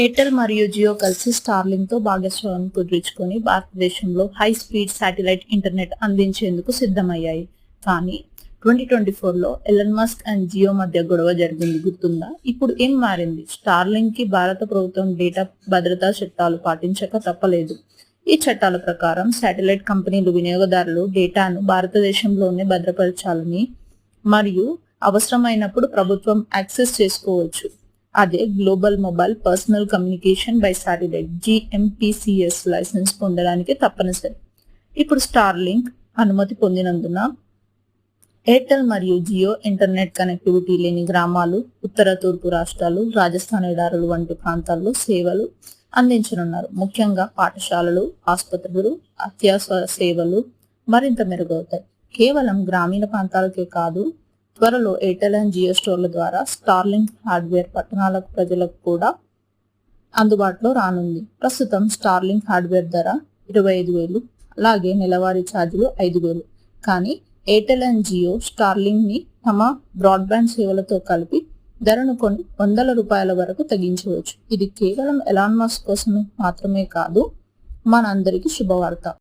Airtel మరియు జియో కలిసి స్టార్లింగ్తో భాగస్వామ్యం కుదుర్చుకొని భారతదేశంలో హై స్పీడ్ శాటిలైట్ ఇంటర్నెట్ అందించేందుకు సిద్ధమయ్యాయి. కానీ ట్వంటీ ట్వంటీ ఫోర్లో ఎలన్ మస్క్ అండ్ జియో మధ్య గొడవ జరిగింది. గుర్తుందా? ఇప్పుడు ఏం మారింది? స్టార్లింగ్కి భారత ప్రభుత్వం డేటా భద్రతా చట్టాలు పాటించక తప్పలేదు. ఈ చట్టాల ప్రకారం శాటిలైట్ కంపెనీలు వినియోగదారులు డేటాను భారతదేశంలోనే భద్రపరచాలని మరియు అవసరమైనప్పుడు ప్రభుత్వం యాక్సెస్ చేసుకోవచ్చు. అదే global mobile personal communication by satellite GMPCS licence పొందడానికి తప్పనిసరి. ఇప్పుడు స్టార్లింక్ అనుమతి పొందినందున ఎయిర్టెల్ మరియు జియో ఇంటర్నెట్ కనెక్టివిటీ లేని గ్రామాలు ఉత్తర తూర్పు రాష్ట్రాలు రాజస్థాన్ ఎడారులు వంటి ప్రాంతాల్లో సేవలు అందించనున్నారు. ముఖ్యంగా పాఠశాలలు ఆసుపత్రులు అత్యవసర సేవలు మరింత మెరుగవుతాయి. కేవలం గ్రామీణ ప్రాంతాలకే కాదు త్వరలో ఎయిర్టెల్ అండ్ జియో స్టోర్ల ద్వారా స్టార్లింక్ హార్డ్వేర్ పట్టణాలకు ప్రజలకు కూడా అందుబాటులో రానుంది. ప్రస్తుతం స్టార్లింక్ హార్డ్వేర్ ధర ఇరవై ఐదు వేలు అలాగే నెలవారీ ఛార్జీలు ఐదు వేలు. కానీ ఎయిర్టెల్ అండ్ జియో స్టార్లింక్ని తమ బ్రాడ్బ్యాండ్ సేవలతో కలిపి ధరను కొన్ని వందల రూపాయల వరకు తగ్గించవచ్చు. ఇది కేవలం ఎలాన్ మస్క్ కోసమే మాత్రమే కాదు మనందరికీ శుభవార్త.